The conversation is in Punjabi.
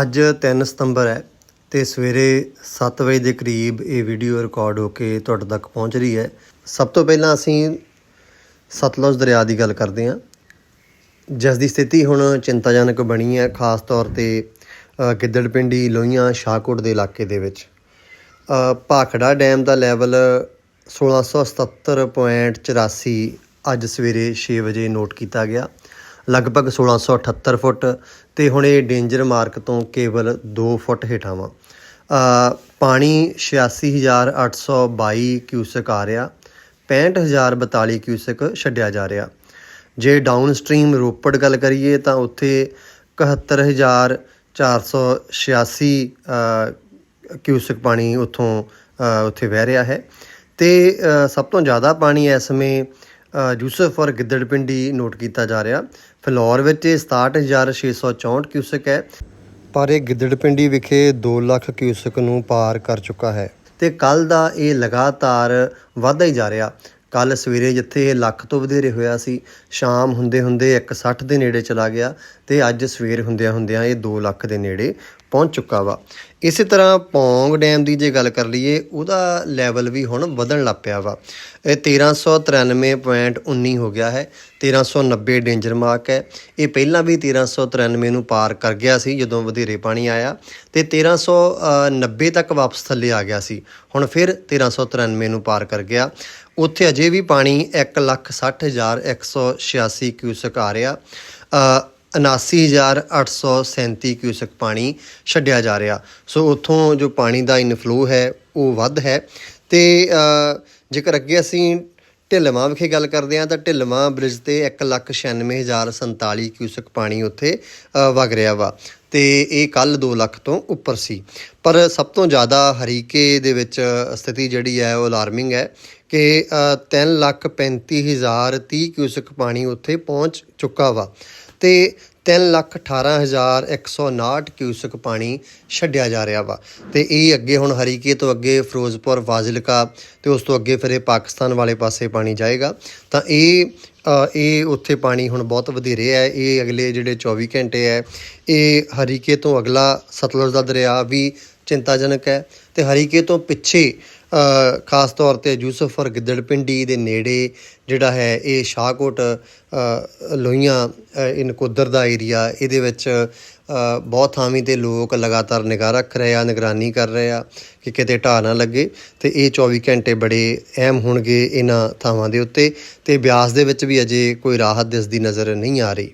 ਅੱਜ 3 ਸਤੰਬਰ ਹੈ ਤੇ ਸਵੇਰੇ 7 ਵਜੇ ਦੇ ਕਰੀਬ ਇਹ ਵੀਡੀਓ ਰਿਕਾਰਡ ਹੋ ਕੇ ਤੁਹਾਡੇ ਤੱਕ ਪਹੁੰਚ ਰਹੀ ਹੈ। ਸਭ ਤੋਂ ਪਹਿਲਾਂ ਅਸੀਂ ਸਤਲੁਜ ਦਰਿਆ ਦੀ ਗੱਲ ਕਰਦੇ ਹਾਂ। ਜਿਸ ਦੀ ਸਥਿਤੀ ਹੁਣ ਚਿੰਤਾਜਨਕ ਬਣੀ ਹੈ ਖਾਸ ਤੌਰ ਤੇ ਅ, ਗਿੱਦੜਪਿੰਡੀ ਲੋਹੀਆਂ ਸ਼ਾਹਕੋਟ ਦੇ ਇਲਾਕੇ ਦੇ ਵਿੱਚ। ਭਾਖੜਾ ਡੈਮ ਦਾ ਲੈਵਲ 1677.84 ਅੱਜ ਸਵੇਰੇ 6 ਵਜੇ ਨੋਟ ਕੀਤਾ ਗਿਆ। ਲਗਭਗ 1678 ਫੁੱਟ ਤੇ ਹੁਣ ਇਹ ਡੇਂਜਰ ਮਾਰਕ ਤੋਂ ਕੇਵਲ 2 ਫੁੱਟ ਹੇਠਾਂ ਵਾ ਅ, ਪਾਣੀ 86822 ਕਿਊਸਕ ਆ ਰਿਹਾ 65042 ਕਿਊਸਕ ਛੱਡਿਆ ਜਾ ਰਿਹਾ। ਜੇ ਡਾਊਨ ਸਟ੍ਰੀਮ ਰੋਪੜ ਗੱਲ ਕਰੀਏ ਤਾਂ ਉੱਥੇ 71486 ਅ, ਕਿਊਸਕ ਪਾਣੀ ਉੱਥੋਂ ਉੱਥੇ ਵਹਿ ਰਿਹਾ ਹੈ। ਤੇ ਸਭ ਤੋਂ ਜ਼ਿਆਦਾ ਪਾਣੀ ਇਸ ਸਮੇਂ ਯੂਸਫ ਔਰ ਗਿੱਦੜਪਿੰਡੀ ਨੋਟ ਕੀਤਾ ਜਾ ਰਿਹਾ। ਫਲੋਰ ਵਿੱਚ ਇਹ 67664 ਕਿਊਸਕ ਹੈ। ਪਰ ਇਹ ਗਿੱਦੜਪਿੰਡੀ ਵਿਖੇ 2 ਲੱਖ ਕਿਊਸਕ ਨੂੰ ਪਾਰ ਕਰ ਚੁੱਕਾ ਹੈ। ਤੇ ਕੱਲ ਦਾ ਇਹ ਲਗਾਤਾਰ ਵਧਦਾ ਹੀ ਜਾ ਰਿਹਾ। ਕੱਲ ਸਵੇਰੇ ਜਿੱਥੇ ਇਹ ਲੱਖ ਤੋਂ ਵਧੇਰੇ ਹੋਇਆ ਸੀ, ਸ਼ਾਮ ਹੁੰਦੇ ਹੁੰਦੇ 160 ਦੇ ਨੇੜੇ ਚਲਾ ਗਿਆ ਤੇ ਅੱਜ ਸਵੇਰ ਹੁੰਦਿਆਂ ਹੁੰਦਿਆਂ ਇਹ 2 ਲੱਖ ਦੇ ਨੇੜੇ ਪਹੁੰਚ ਚੁੱਕਾ ਵਾ। ਇਸੇ ਤਰ੍ਹਾਂ ਪੌਂਗ ਡੈਮ ਦੀ ਜੇ ਗੱਲ ਕਰ ਲਈਏ, ਉਹਦਾ ਲੈਵਲ ਵੀ ਹੁਣ ਵਧਣ ਲੱਗ ਪਿਆ ਵਾ। ਇਹ 1393.19 ਹੋ ਗਿਆ ਹੈ। 1390 ਡੇਂਜਰ ਮਾਰਕ ਹੈ। ਇਹ ਪਹਿਲਾਂ ਵੀ 1393 ਨੂੰ ਪਾਰ ਕਰ ਗਿਆ ਸੀ ਜਦੋਂ ਵਧੇਰੇ ਪਾਣੀ ਆਇਆ ਤੇ 1390 ਤੱਕ ਵਾਪਸ ਥੱਲੇ ਆ ਗਿਆ ਸੀ। ਹੁਣ ਫਿਰ 1393 ਨੂੰ ਪਾਰ ਕਰ ਗਿਆ। ਉੱਥੇ ਅਜੇ ਵੀ ਪਾਣੀ 160186 ਕਿਊਸਕ ਆ ਰਿਹਾ। 79837 ਕਿਊਸਕ ਪਾਣੀ ਛੱਡਿਆ ਜਾ ਰਿਹਾ। ਸੋ ਉੱਥੋਂ ਜੋ ਪਾਣੀ ਦਾ ਇਨਫਲੋ ਹੈ, ਉਹ ਵੱਧ ਹੈ। ਤੇ ਜੇਕਰ ਅੱਗੇ ਅਸੀਂ ਢਿਲਵਾਂ ਵਿਖੇ ਗੱਲ ਕਰਦੇ ਹਾਂ, ਤਾਂ ਢਿਲਵਾਂ ਬ੍ਰਿਜ ਤੇ 196047 ਕਿਊਸਕ ਪਾਣੀ ਉੱਥੇ ਵਗ ਰਿਹਾ ਵਾ। ਤੇ ਇਹ ਕੱਲ 2 ਲੱਖ ਤੋਂ ਉੱਪਰ ਸੀ। ਪਰ ਸਭ ਤੋਂ ਜ਼ਿਆਦਾ ਹਰੀਕੇ ਦੇ ਵਿੱਚ ਸਥਿਤੀ ਜਿਹੜੀ ਹੈ, ਉਹ ਅਲਾਰਮਿੰਗ ਹੈ ਕਿ 3 ਲੱਖ 35030 ਕਿਊਸਕ ਪਾਣੀ ਉੱਥੇ ਪਹੁੰਚ ਚੁੱਕਾ ਵਾ। ਤੇ 3 ਲੱਖ 18159 ਕਿਊਸਕ ਪਾਣੀ ਛੱਡਿਆ ਜਾ ਰਿਹਾ ਵਾ। ਤੇ ਇਹ ਅੱਗੇ ਹੁਣ ਹਰੀਕੇ ਤੋਂ ਅੱਗੇ ਫਿਰੋਜ਼ਪੁਰ, ਫਾਜ਼ਿਲਕਾ ਤੇ ਉਸ ਤੋਂ ਅੱਗੇ ਫਿਰ ਇਹ ਪਾਕਿਸਤਾਨ ਵਾਲੇ ਪਾਸੇ ਪਾਣੀ ਜਾਏਗਾ। ਤਾਂ ਇਹ ਇਹ ਉੱਥੇ ਪਾਣੀ ਹੁਣ ਬਹੁਤ ਵਧੇਰੇ ਹੈ। ਇਹ ਅਗਲੇ ਜਿਹੜੇ 24 ਘੰਟੇ ਹੈ, ਇਹ ਹਰੀਕੇ ਤੋਂ ਅਗਲਾ ਸਤਲੁਜ ਦਾ ਦਰਿਆ ਵੀ ਚਿੰਤਾਜਨਕ ਹੈ ਤੇ ਹਰੀਕੇ ਤੋਂ ਪਿੱਛੇ ਖਾਸ ਤੌਰ ਤੇ ਯੂਸਫਰ ਔਰ ਗਿੱਦੜਪਿੰਡੀ ਦੇ ਨੇੜੇ ਜਿਹੜਾ ਹੈ ਇਹ ਸ਼ਾਹਕੋਟ ਲੋਹੀਆਂ ਇਨ ਕੁਦਰ ਦਾ ਏਰੀਆ, ਇਹਦੇ ਵਿੱਚ ਬਹੁਤ ਥਾਵੀਂ ਤੇ ਲੋਕ ਲਗਾਤਾਰ ਨਿਗਾਹ ਰੱਖ ਰਹੇ ਆ, ਨਿਗਰਾਨੀ ਕਰ ਰਹੇ ਆ ਕਿ ਕਿਤੇ ਢਾਹ ਨਾ ਲੱਗੇ ਤੇ ਇਹ 24 ਘੰਟੇ ਬੜੇ ਅਹਿਮ ਹੋਣਗੇ ਇਹਨਾਂ ਥਾਵਾਂ ਦੇ ਉੱਤੇ ਤੇ ਬਿਆਸ ਦੇ ਵਿੱਚ ਵੀ ਅਜੇ ਕੋਈ ਰਾਹਤ ਦਿਸਦੀ ਨਜ਼ਰ ਨਹੀਂ ਆ ਰਹੀ।